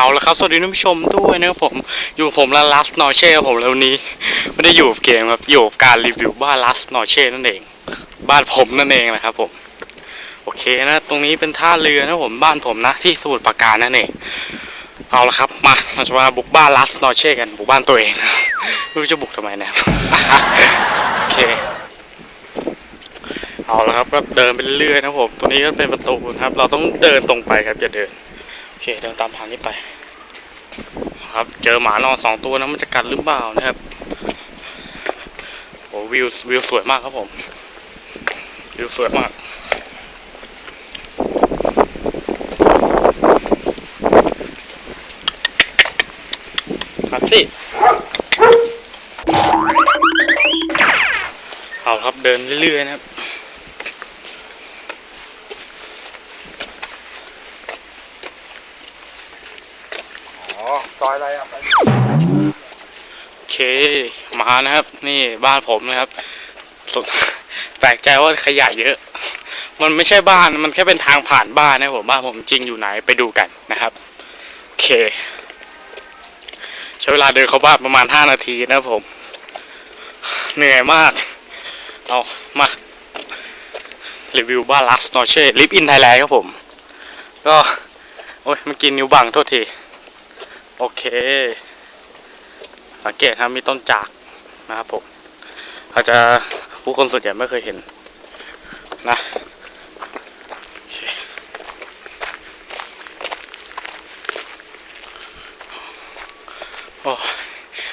เอาละครับ สวัสดีท่านผู้ชมด้วยนะครับผมอยู่ผมลาลัสนอเช่ครับผมแล้วนี้ ไม่ได้อยู่กับเกมครับอยู่กับการรีวิวบ้านลัสนอเช่นั่นเอง บ้านผมนั่นเองนะครับผม โอเคนะ ตรงนี้เป็นท่าเรือนะผมบ้านผมนะ ที่สมุทรปราการนั่นเอง เอาละครับมาเราจะมาบุกบ้านลัสนอเช่กันบุกบ้านตัวเองนะไม่รู้จะบุกทำไมนะครับโอเคเอาละครับก็เดินไปเรื่อยนะครับผม ตัวนี้ก็เป็นประตูนะครับ เราต้องเดินตรงไปครับอย่าเดิน อเคเดินตามทางนี้ไปครับเจอหมานอนสองตัวนะมันจะกัดหรือเปล่านะครับโอ้วิววิวสวยมากครับผมวิวสวยมากมาสิเอาครับเดินเรื่อยๆนะครับ อ๋อซอยอะไรอะไปโอเคมานะครับ นี่บ้านผมนะครับสุดแปลกใจว่าขยะเยอะ มันไม่ใช่บ้านมันแค่เป็นทางผ่านบ้านนะผมบ้านผมจริงอยู่ไหนไปดูกันนะครับโอเคใช้เวลาเดินเข้าบ้านประมาณ5นาทีนะผม เหนื่อยมาก เอามา รีวิวบ้านลัสนอเช่ลิฟอินไทยแลนด์ครับผม ก็ โอ้ยมันกินนิ้วบังโทษที โอเค สังเกตครับมีต้นจากนะครับผมอาจจะผู้คนส่วนใหญ่ไม่เคยเห็นนะโอเคโอ้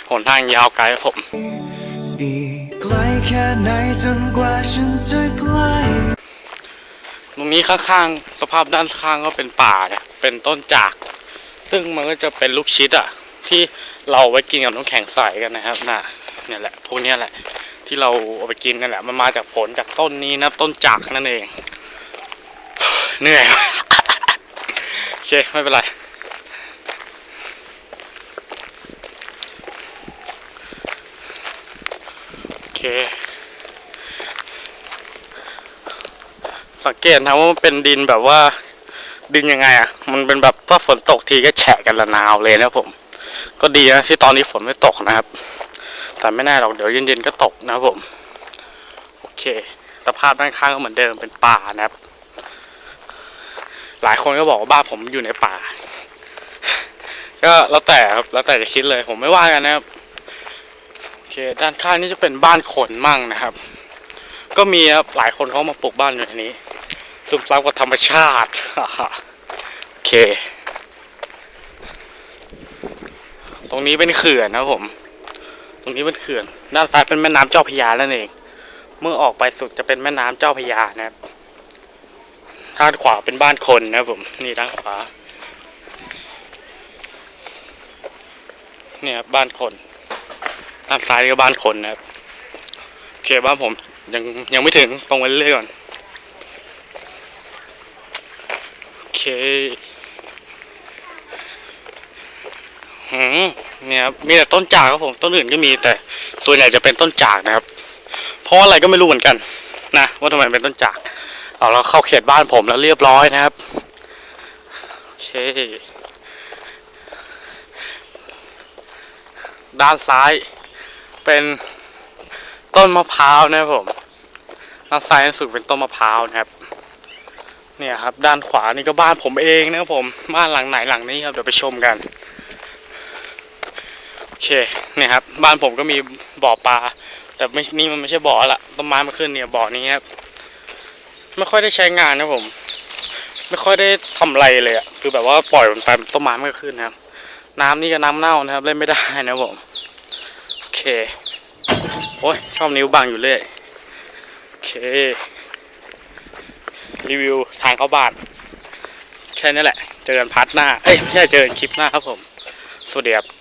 หนทางยาวไกลครับผมอีกไกลแค่ไหนจนกว่าฉันจะใกล้ตรงนี้ข้างๆ สภาพด้านข้างก็เป็นป่าเนี่ยเป็นต้นจาก ซึ่งมันก็จะเป็นลูกชิดอะ ที่เราเอาไว้กินกับน้ำแข็งใสกันนะครับน่ะเนี่ยแหละพวกนี้แหละ ที่เราเอาไปกินกันแหละ มันมาจากผลจากต้นนี้นะต้นจากนั่นเองเหนื่อยโอเคไม่เป็นไรโอเค สังเกตนะว่ามันเป็นดินแบบว่า ดินยังไงอะ มันเป็นแบบถ้าฝนตกทีก็แฉะกันละนาวเลยนะผม ก็ดีนะที่ตอนนี้ฝนไม่ตกนะครับ แต่ไม่แน่หรอกเดี๋ยวเย็นๆก็ตกนะครับผม โอเค สภาพด้านข้างก็เหมือนเดิมเป็นป่านะครับ หลายคนก็บอกว่าบ้านผมอยู่ในป่า ก็แล้วแต่ครับแล้วแต่จะคิดเลย ผมไม่ว่ากันนะครับ โอเค ด้านข้างนี่จะเป็นบ้านคนมั่งนะครับ ก็มีครับหลายคนเขามาปลูกบ้านอยู่ในนี้ ซึมซับกับธรรมชาติ โอเค ตรงนี้เป็นเขื่อนนะผม ตรงนี้เป็นเขื่อน ด้านซ้ายเป็นแม่น้ำเจ้าพยานั่นเอง เมื่อออกไปสุดจะเป็นแม่น้ำเจ้าพยานะครับด้านขวาเป็นบ้านคนนะผม นี่ด้านขวา เนี่ยครับบ้านคน ด้านซ้ายก็บ้านคนนะครับ โอเคบ้านผมยังยังไม่ถึงตรงไปเรื่อยก่อน โอ เคหืมเนี่ยครับมีแต่ต้นจากครับผม ต้นอื่นก็มีแต่ส่วนใหญ่จะเป็นต้นจากนะครับ เพราะอะไรก็ไม่รู้เหมือนกันนะว่าทำไมเป็นต้นจาก เอาเราเข้าเขตบ้านผมแล้วเรียบร้อยนะครับโอเคด้านซ้ายเป็นต้นมะพร้าวนะครับผมด้านซ้ายสุดเป็นต้นมะพร้าวนะครับ เนี่ยครับ ด้านขวานี่ก็บ้านผมเองนะครับผม บ้านหลังไหนหลังนี้ครับเดี๋ยวไปชมกัน โอเคเนี่ยครับ บ้านผมก็มีบ่อปลาแต่ไม่นี่มันไม่ใช่บ่อละต้นไม้มาขึ้นเนี่ยบ่อนี้ครับไม่ค่อยได้ใช้งานนะผม ไม่ค่อยได้ทำอะไรเลยอะคือแบบว่าปล่อยมันไปต้นไม้มันก็ขึ้นนะครับ น้ำนี่ก็น้ำเน่านะครับ เล่นไม่ได้นะครับผมโอเคโอ้ยชอบนิ้วบังอยู่เรื่อยโอเค รีวิวทางเข้าบ้าน แค่นี้แหละ เจอกันพาร์ทหน้า เอ้ย ไม่ใช่เจอกันคลิปหน้าครับผม สวัสดีครับ